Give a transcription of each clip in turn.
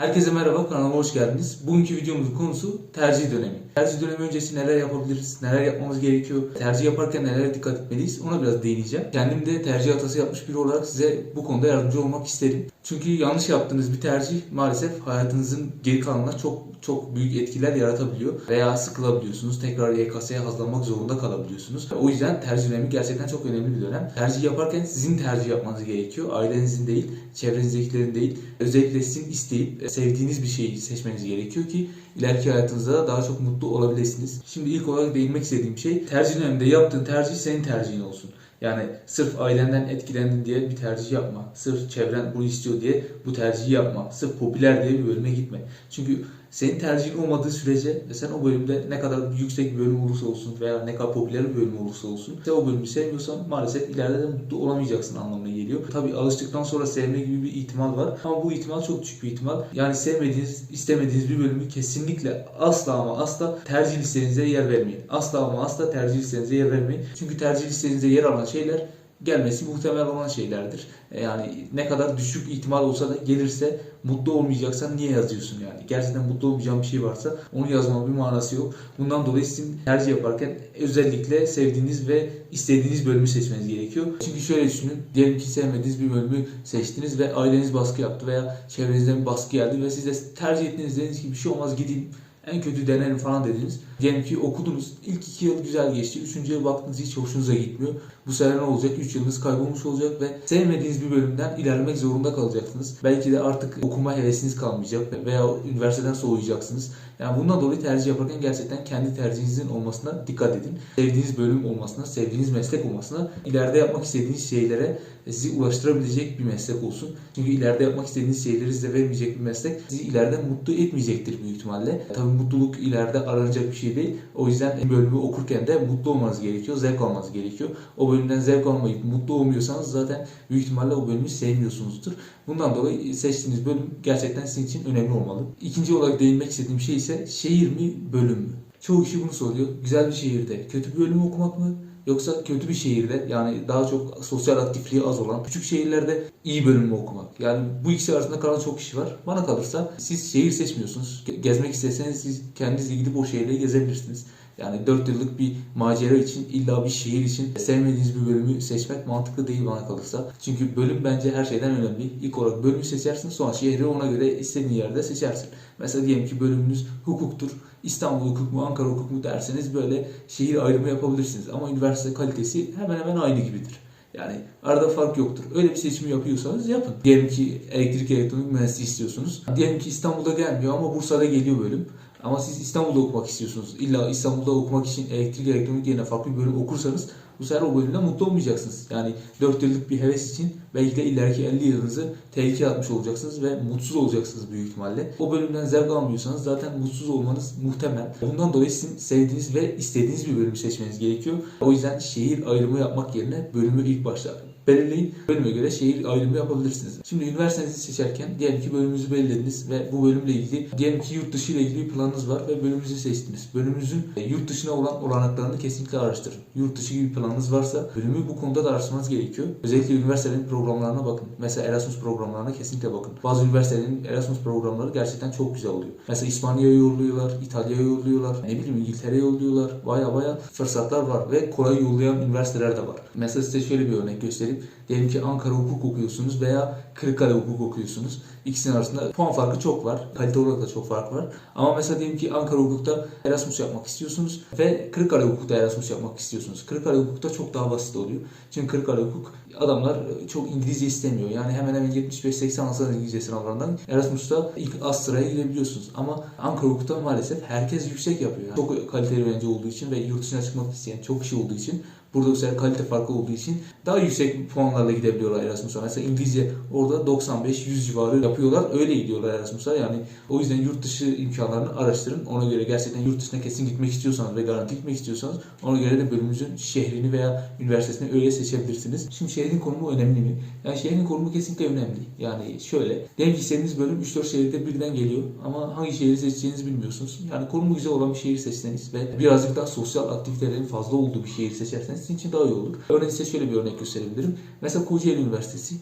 Herkese merhaba, kanalıma hoş geldiniz. Bugünkü videomuzun konusu tercih dönemi. Tercih dönemi öncesi neler yapabiliriz, neler yapmamız gerekiyor, tercih yaparken nelere dikkat etmeliyiz ona biraz değineceğim. Kendim de tercih hatası yapmış biri olarak size bu konuda yardımcı olmak isterim. Çünkü yanlış yaptığınız bir tercih maalesef hayatınızın geri kalanına çok çok büyük etkiler yaratabiliyor. Veya sıkılabiliyorsunuz, tekrar YKS'ye hazırlanmak zorunda kalabiliyorsunuz. O yüzden tercih dönemi gerçekten çok önemli bir dönem. Tercih yaparken sizin tercih yapmanız gerekiyor. Ailenizin değil, çevrenizdekilerin değil. Özellikle sizin isteyip sevdiğiniz bir şeyi seçmeniz gerekiyor ki ileriki hayatınızda daha çok mutlu olabilirsiniz. Şimdi ilk olarak değinmek istediğim şey tercih döneminde yaptığın tercih senin tercihin olsun. Yani sırf ailenden etkilendin diye bir tercih yapma. Sırf çevren bunu istiyor diye bu tercihi yapma. Sırf popüler diye bir bölüme gitme. Çünkü senin tercihin olmadığı sürece sen o bölümde ne kadar yüksek bir bölüm olursa olsun veya ne kadar popüler bir bölüm olursa olsun sen o bölümü sevmiyorsan maalesef ileride de mutlu olamayacaksın anlamına geliyor. Tabii alıştıktan sonra sevme gibi bir ihtimal var ama bu ihtimal çok düşük bir ihtimal. Yani sevmediğiniz, istemediğiniz bir bölümü kesinlikle asla ama asla tercih listenize yer vermeyin. Asla ama asla tercih listenize yer vermeyin. Çünkü tercih listenize yer alan şeyler gelmesi muhtemel olan şeylerdir. E, Yani ne kadar düşük ihtimal olsa da gelirse mutlu olmayacaksan niye yazıyorsun yani? Gerçekten mutlu olmayacağın bir şey varsa onu yazmanın bir manası yok. Bundan dolayı sizin tercih yaparken özellikle sevdiğiniz ve istediğiniz bölümü seçmeniz gerekiyor. Çünkü şöyle düşünün. Diyelim ki sevmediğiniz bir bölümü seçtiniz ve aileniz baskı yaptı veya çevrenizden baskı geldi ve siz de tercih ettiğiniz dediniz ki bir şey olmaz gideyim en kötü denerim falan dediniz. Diyelim ki okudunuz. ilk iki yıl güzel geçti. Üçüncü yıl baktınız hiç hoşunuza gitmiyor. Bu sefer ne olacak? Üç yılınız kaybolmuş olacak ve sevmediğiniz bir bölümden ilerlemek zorunda kalacaksınız. Belki de artık okuma hevesiniz kalmayacak veya üniversiteden soğuyacaksınız. Yani bundan dolayı tercih yaparken gerçekten kendi tercihinizin olmasına dikkat edin. Sevdiğiniz bölüm olmasına, sevdiğiniz meslek olmasına, ileride yapmak istediğiniz şeylere sizi ulaştırabilecek bir meslek olsun. Çünkü ileride yapmak istediğiniz şeyleri size vermeyecek bir meslek sizi ileride mutlu etmeyecektir büyük ihtimalle. Tabii mutluluk ileride aranacak bir şey değil. O yüzden bölümü okurken de mutlu olmanız gerekiyor, zevk almanız gerekiyor. O bölümden zevk almayıp mutlu olmuyorsanız zaten büyük ihtimalle o bölümü sevmiyorsunuzdur. Bundan dolayı seçtiğiniz bölüm gerçekten sizin için önemli olmalı. İkinci olarak değinmek istediğim şey ise şehir mi, bölüm mü? Çoğu kişi bunu soruyor. Güzel bir şehirde kötü bir bölümü okumak mı? Yoksa kötü bir şehirde yani daha çok sosyal aktifliği az olan küçük şehirlerde iyi bölümü okumak. Yani bu ikisi arasında kalan çok kişi var. Bana kalırsa siz şehir seçmiyorsunuz. Ge- Gezmek isteseniz siz kendiniz gidip o şehirde gezebilirsiniz. Yani 4 yıllık bir macera için illa bir şehir için sevmediğiniz bir bölümü seçmek mantıklı değil bana kalırsa. Çünkü bölüm bence her şeyden önemli. İlk olarak bölümü seçersin sonra şehri ona göre istediğin yerde seçersin. Mesela diyelim ki bölümünüz hukuktur. İstanbul hukuk mu Ankara hukuk mu derseniz böyle şehir ayrımı yapabilirsiniz. Ama üniversite kalitesi hemen hemen aynı gibidir. Yani arada fark yoktur. Öyle bir seçimi yapıyorsanız yapın. Diyelim ki elektrik elektronik mühendisliği istiyorsunuz. Diyelim ki İstanbul'da gelmiyor ama Bursa'da geliyor bölüm. Ama siz İstanbul'da okumak istiyorsunuz. İlla İstanbul'da okumak için elektrik elektronik yerine farklı bir bölüm okursanız bu sefer o bölümde mutlu olmayacaksınız. Yani 4 yıllık bir heves için belki de ileriki 50 yılınızı tehlikeye atmış olacaksınız ve mutsuz olacaksınız büyük ihtimalle. O bölümden zevk almıyorsanız zaten mutsuz olmanız muhtemel. Bundan dolayı sizin sevdiğiniz ve istediğiniz bir bölümü seçmeniz gerekiyor. O yüzden şehir ayrımı yapmak yerine bölümü ilk başta belirleyin. Bölüme göre şehir ayrımı yapabilirsiniz. Şimdi üniversitenizi seçerken diyelim ki bölümünüzü belirlediniz ve bu bölümle ilgili diyelim ki yurt dışı ile ilgili bir planınız var ve bölümünüzü seçtiniz. Bölümünüzün e, yurt dışına olan olanaklarını kesinlikle araştırın. Yurt dışı gibi planınız varsa bölümü bu konuda da araştırmanız gerekiyor. Özellikle üniversitelerin programlarına bakın. Mesela Erasmus programlarına kesinlikle bakın. Bazı üniversitelerin Erasmus programları gerçekten çok güzel oluyor. Mesela İspanya'ya yolluyorlar, İtalya'ya yolluyorlar, ne bileyim İngiltere'ye yolluyorlar. Baya baya fırsatlar var ve kolay yollayan üniversiteler de var. Mesela size şöyle bir örnek göstereyim. Diyelim ki Ankara hukuk okuyorsunuz veya Kırıkkale hukuk okuyorsunuz. İkisinin arasında puan farkı çok var. Kalite olarak da çok fark var. Ama mesela diyelim ki Ankara hukukta Erasmus yapmak istiyorsunuz ve Kırıkkale hukukta Erasmus yapmak istiyorsunuz. Kırıkkale hukukta çok daha basit oluyor. Çünkü Kırıkkale hukuk adamlar çok İngilizce istemiyor. Yani hemen hemen 75-80 alsanız İngilizce sınavlarından Erasmus'ta ilk az sıraya girebiliyorsunuz. Ama Ankara hukukta maalesef herkes yüksek yapıyor. Yani çok kaliteli öğrenci olduğu için ve yurt dışına çıkmak isteyen çok kişi olduğu için Burada bu sefer kalite farkı olduğu için daha yüksek puanlarla gidebiliyorlar Erasmus'a. Mesela İngilizce orada 95-100 civarı yapıyorlar. Öyle gidiyorlar Erasmus'a. Yani o yüzden yurt dışı imkanlarını araştırın. Ona göre gerçekten yurt dışına kesin gitmek istiyorsanız ve garanti gitmek istiyorsanız ona göre de bölümünüzün şehrini veya üniversitesini öyle seçebilirsiniz. Şimdi şehrin konumu önemli mi? Yani şehrin konumu kesinlikle önemli. Yani şöyle. Diyelim ki istediğiniz bölüm 3-4 şehirde birden geliyor ama hangi şehri seçeceğinizi bilmiyorsunuz. Yani konumu güzel olan bir şehir seçseniz ve birazcık daha sosyal aktivitelerin fazla olduğu bir şehir seçerseniz sizin için daha iyi olur. Örneğin size şöyle bir örnek gösterebilirim. Mesela Kocaeli Üniversitesi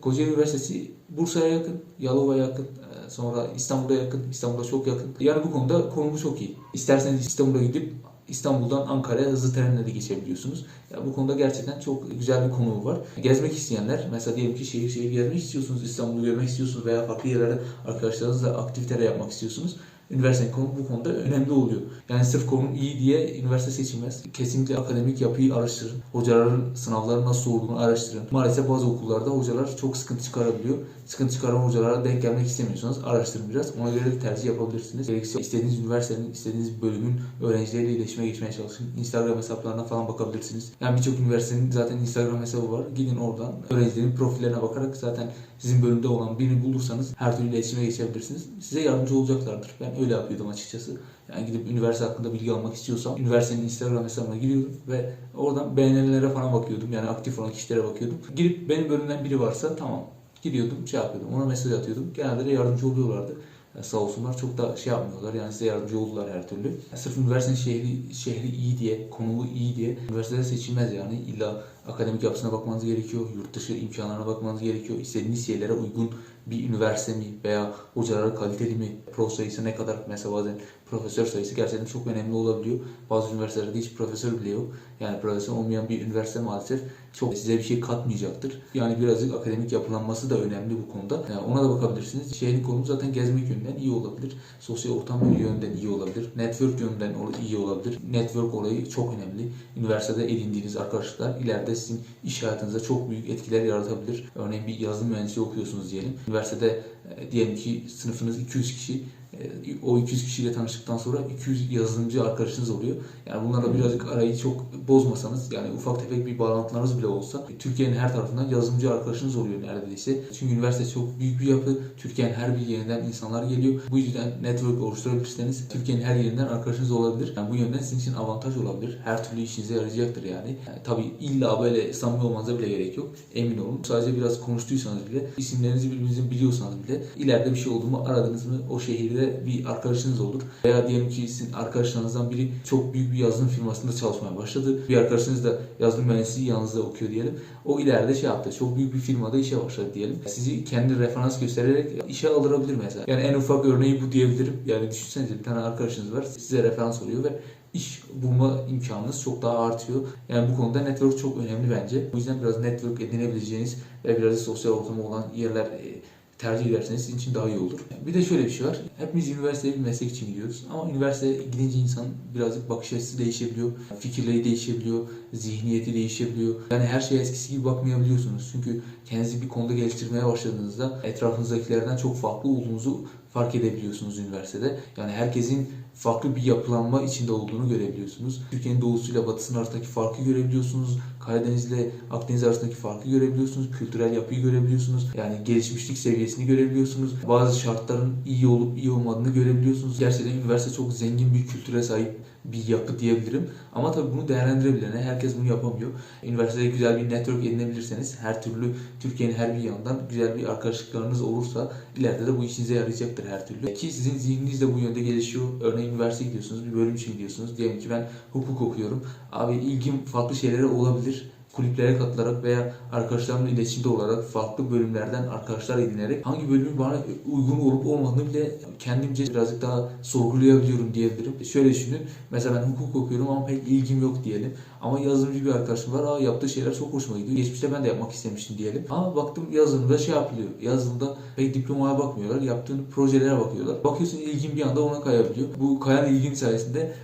Kocaeli Üniversitesi Bursa'ya yakın, Yalova'ya yakın, e, sonra İstanbul'a yakın, İstanbul'a çok yakın. Yani bu konuda konumu çok iyi. İsterseniz İstanbul'a gidip İstanbul'dan Ankara'ya hızlı trenle de geçebiliyorsunuz. Ya bu konuda gerçekten çok güzel bir konumu var. Gezmek isteyenler, mesela diyelim ki şehir şehir gezmek istiyorsunuz, İstanbul'u görmek istiyorsunuz veya farklı yerlerde arkadaşlarınızla aktiviteler yapmak istiyorsunuz. Üniversitenin konumu bu konuda önemli oluyor. Yani sırf konum iyi diye üniversite seçilmez. Kesinlikle akademik yapıyı araştırın. Hocaların sınavları nasıl olduğunu araştırın. Maalesef bazı okullarda hocalar çok sıkıntı çıkarabiliyor. Sıkıntı çıkaran hocalara denk gelmek istemiyorsanız araştırın biraz. Ona göre de tercih yapabilirsiniz. Gerekirse istediğiniz üniversitenin, istediğiniz bölümün öğrencileriyle iletişime geçmeye çalışın. Instagram hesaplarına falan bakabilirsiniz. Yani birçok üniversitenin zaten Instagram hesabı var. Gidin oradan öğrencilerin profillerine bakarak zaten sizin bölümde olan birini bulursanız her türlü iletişime geçebilirsiniz. Size yardımcı olacaklardır. Ben öyle yapıyordum açıkçası. Yani gidip üniversite hakkında bilgi almak istiyorsam üniversitenin Instagram hesabına giriyordum ve oradan beğenilere falan bakıyordum. Yani aktif olan kişilere bakıyordum. Girip benim bölümden biri varsa tamam gidiyordum şey yapıyordum ona mesaj atıyordum. Genelde de yardımcı oluyorlardı. Yani sağ olsunlar çok da şey yapmıyorlar yani size yardımcı oldular her türlü. Yani sırf üniversitenin şehri, şehri iyi diye, konumu iyi diye üniversitede seçilmez yani. İlla akademik yapısına bakmanız gerekiyor, yurt dışı imkanlarına bakmanız gerekiyor. İstediğiniz şeylere uygun bir üniversite mi veya hocaları kaliteli mi, prof sayısı ne kadar mesela bazen profesör sayısı gerçekten çok önemli olabiliyor. Bazı üniversitelerde hiç profesör bile yok. Yani profesör olmayan bir üniversite maalesef çok size bir şey katmayacaktır. Yani birazcık akademik yapılanması da önemli bu konuda. Yani ona da bakabilirsiniz. Şehrin konumu zaten gezmek yönünden iyi olabilir. Sosyal ortam yönünden iyi olabilir. Network yönünden iyi olabilir. Network olayı çok önemli. Üniversitede edindiğiniz arkadaşlar ileride sizin iş hayatınıza çok büyük etkiler yaratabilir. Örneğin bir yazılım mühendisliği okuyorsunuz diyelim. Üniversitede e, diyelim ki sınıfınız 200 kişi o 200 kişiyle tanıştıktan sonra 200 yazılımcı arkadaşınız oluyor. Yani bunlarla birazcık arayı çok bozmasanız yani ufak tefek bir bağlantılarınız bile olsa Türkiye'nin her tarafından yazılımcı arkadaşınız oluyor neredeyse. Çünkü üniversite çok büyük bir yapı. Türkiye'nin her bir yerinden insanlar geliyor. Bu yüzden network oluşturabilirseniz Türkiye'nin her yerinden arkadaşınız olabilir. Yani bu yönden sizin için avantaj olabilir. Her türlü işinize yarayacaktır yani. yani tabii illa böyle samimi olmanıza bile gerek yok. Emin olun. Sadece biraz konuştuysanız bile, isimlerinizi birbirinizin biliyorsanız bile ileride bir şey oldu mu aradınız mı o şehirde bir arkadaşınız olur. Veya diyelim ki sizin arkadaşlarınızdan biri çok büyük bir yazılım firmasında çalışmaya başladı. Bir arkadaşınız da yazılım mühendisliği yanınızda okuyor diyelim. O ileride şey yaptı. Çok büyük bir firmada işe başladı diyelim. Sizi kendi referans göstererek işe aldırabilir mesela. Yani en ufak örneği bu diyebilirim. Yani düşünsenize bir tane arkadaşınız var. Size referans oluyor ve iş bulma imkanınız çok daha artıyor. Yani bu konuda network çok önemli bence. O yüzden biraz network edinebileceğiniz ve biraz sosyal ortamı olan yerler e, tercih ederseniz sizin için daha iyi olur. Bir de şöyle bir şey var. Hepimiz üniversiteye bir meslek için gidiyoruz. Ama üniversiteye gidince insan birazcık bakış açısı değişebiliyor. Fikirleri değişebiliyor. Zihniyeti değişebiliyor. Yani her şeye eskisi gibi bakmayabiliyorsunuz. Çünkü kendinizi bir konuda geliştirmeye başladığınızda etrafınızdakilerden çok farklı olduğunuzu fark edebiliyorsunuz üniversitede. Yani herkesin farklı bir yapılanma içinde olduğunu görebiliyorsunuz. Türkiye'nin doğusuyla batısının arasındaki farkı görebiliyorsunuz. Karadeniz ile Akdeniz arasındaki farkı görebiliyorsunuz. Kültürel yapıyı görebiliyorsunuz. Yani gelişmişlik seviyesini görebiliyorsunuz. Bazı şartların iyi olup iyi olmadığını görebiliyorsunuz. Gerçekten üniversite çok zengin bir kültüre sahip bir yapı diyebilirim. Ama tabii bunu değerlendirebilene herkes bunu yapamıyor. Üniversitede güzel bir network edinebilirseniz her türlü Türkiye'nin her bir yanından güzel bir arkadaşlıklarınız olursa ileride de bu işinize yarayacaktır her türlü. Ki sizin zihniniz de bu yönde gelişiyor. Örneğin üniversiteye gidiyorsunuz, bir bölüm için gidiyorsunuz. Diyelim ki ben hukuk okuyorum. Abi ilgim farklı şeylere olabilir kulüplere katılarak veya arkadaşlarımla iletişimde olarak farklı bölümlerden arkadaşlar edinerek hangi bölümün bana uygun olup olmadığını bile kendimce birazcık daha sorgulayabiliyorum diyebilirim. Şöyle düşünün. Mesela ben hukuk okuyorum ama pek ilgim yok diyelim. Ama yazılımcı bir arkadaşım var. Aa yaptığı şeyler çok hoşuma gidiyor. Geçmişte ben de yapmak istemiştim diyelim. Ama baktım yazılımda şey yapılıyor. Yazılımda pek diplomaya bakmıyorlar. Yaptığın projelere bakıyorlar. Bakıyorsun ilgin bir anda ona kayabiliyor. Bu kayan ilgin sayesinde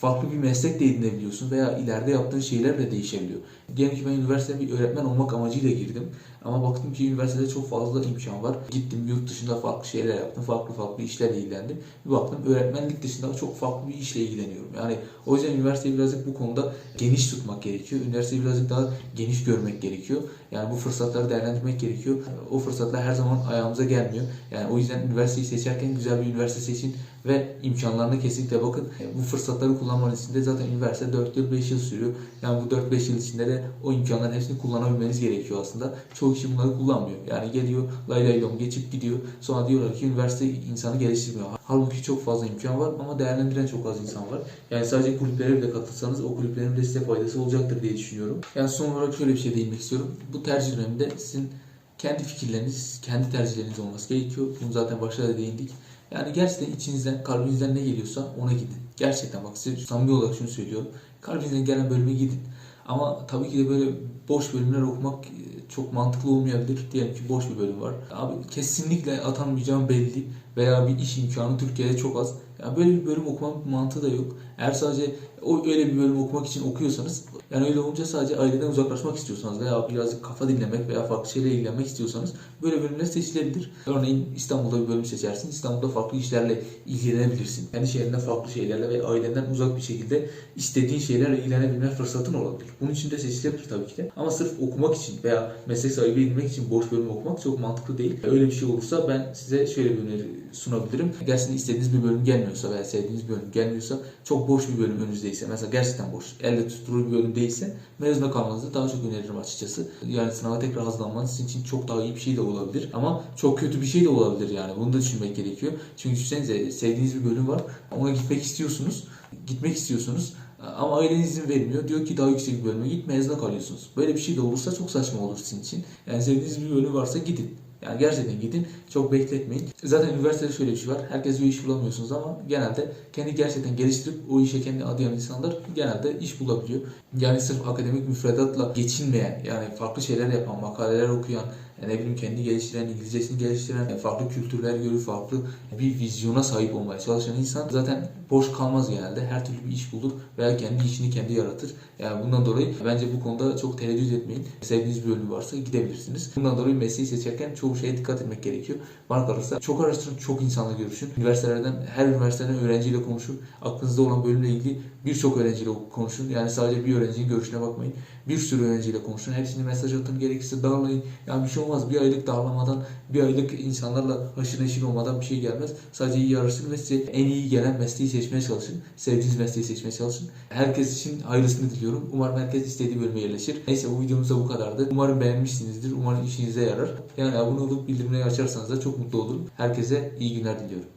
farklı bir meslek de edinebiliyorsun veya ileride yaptığın şeyler de değişebiliyor. Diyelim ki ben üniversiteye bir öğretmen olmak amacıyla girdim. Ama baktım ki üniversitede çok fazla imkan var. Gittim yurt dışında farklı şeyler yaptım. Farklı farklı işlerle ilgilendim. Bir baktım öğretmenlik dışında çok farklı bir işle ilgileniyorum. Yani o yüzden üniversiteyi birazcık bu konuda geniş tutmak gerekiyor. Üniversiteyi birazcık daha geniş görmek gerekiyor. Yani bu fırsatları değerlendirmek gerekiyor. O fırsatlar her zaman ayağımıza gelmiyor. Yani o yüzden üniversiteyi seçerken güzel bir üniversite seçin ve imkanlarına kesinlikle bakın. Bu fırsatları kullanmanız için zaten üniversite 4 yıl 5 yıl sürüyor. Yani bu 4-5 yıl içinde de o imkanların hepsini kullanabilmeniz gerekiyor aslında. Çoğu kişi bunları kullanmıyor. Yani geliyor lay lay lom geçip gidiyor. Sonra diyorlar ki üniversite insanı geliştirmiyor. Halbuki çok fazla imkan var ama değerlendiren çok az insan var. Yani sadece kulüplere bile katılsanız o kulüplerin de size faydası olacaktır diye düşünüyorum. Yani son olarak şöyle bir şey değinmek istiyorum. Bu tercih döneminde sizin kendi fikirleriniz, kendi tercihleriniz olması gerekiyor. Bunu zaten başta da değindik. Yani gerçekten içinizden, kalbinizden ne geliyorsa ona gidin. Gerçekten bak size samimi olarak şunu söylüyorum. Kalbinizden gelen bölüme gidin. Ama tabii ki de böyle boş bölümler okumak e, çok mantıklı olmayabilir. Diyelim ki boş bir bölüm var. Abi kesinlikle atamayacağım belli veya bir iş imkanı Türkiye'de çok az. Yani böyle bir bölüm okumanın bir mantığı da yok. Eğer sadece o öyle bir bölüm okumak için okuyorsanız yani öyle olunca sadece aileden uzaklaşmak istiyorsanız veya birazcık kafa dinlemek veya farklı şeylerle ilgilenmek istiyorsanız böyle bölümler seçilebilir. Örneğin İstanbul'da bir bölüm seçersin. İstanbul'da farklı işlerle ilgilenebilirsin. Kendi şehrinde farklı şeylerle ve ailenden uzak bir şekilde istediğin şeylerle ilgilenebilme fırsatın olabilir. Bunun için de seçilebilir tabii ki de. Ama sırf okumak için veya meslek sahibi edinmek için boş bölüm okumak çok mantıklı değil. Öyle bir şey olursa ben size şöyle bir öneri sunabilirim. Gerçekten istediğiniz bir bölüm gelmiyorsa veya sevdiğiniz bir bölüm gelmiyorsa çok boş bir bölüm önünüzdeyse mesela gerçekten boş, elle tutulur bir bölüm değilse mezuna kalmanızı daha çok öneririm açıkçası. Yani sınava tekrar hazırlanmanız sizin için çok daha iyi bir şey de olabilir. Ama çok kötü bir şey de olabilir yani. Bunu da düşünmek gerekiyor. Çünkü düşünsenize sevdiğiniz bir bölüm var. Ona gitmek istiyorsunuz. Gitmek istiyorsunuz. Ama aileniz izin vermiyor. Diyor ki daha yüksek bir bölüme git mezuna kalıyorsunuz. Böyle bir şey de olursa çok saçma olur sizin için. Yani sevdiğiniz bir bölüm varsa gidin. Yani gerçekten gidin. Çok bekletmeyin. Zaten üniversitede şöyle bir şey var. Herkes bir iş bulamıyorsunuz ama genelde kendi gerçekten geliştirip o işe kendi adayan insanlar genelde iş bulabiliyor. Yani sırf akademik müfredatla geçinmeyen, yani farklı şeyler yapan, makaleler okuyan, ne bileyim kendi geliştiren, İngilizcesini geliştiren, farklı kültürler görüp farklı bir vizyona sahip olmaya çalışan insan zaten boş kalmaz genelde. Her türlü bir iş bulur veya kendi işini kendi yaratır. Yani bundan dolayı bence bu konuda çok tereddüt etmeyin. Sevdiğiniz bir bölüm varsa gidebilirsiniz. Bundan dolayı mesleği seçerken çoğu şeye dikkat etmek gerekiyor. Bana kalırsa çok araştırın, çok insanla görüşün. Üniversitelerden, her üniversiteden öğrenciyle konuşun. Aklınızda olan bölümle ilgili birçok öğrenciyle konuşun. Yani sadece bir öğrencinin görüşüne bakmayın. Bir sürü öğrenciyle konuşun. Hepsini mesaj atın. Gerekirse darlayın. Yani bir şey olmaz. Bir aylık darlamadan, bir aylık insanlarla haşır neşir olmadan bir şey gelmez. Sadece iyi araştırın ve size en iyi gelen mesleği seçmeye çalışın. Sevdiğiniz mesleği seçmeye çalışın. Herkes için hayırlısını diliyorum. Umarım herkes istediği bölüme yerleşir. Neyse bu videomuz da bu kadardı. Umarım beğenmişsinizdir. Umarım işinize yarar. Yani abone olup bildirimleri açarsanız da çok mutlu olurum. Herkese iyi günler diliyorum.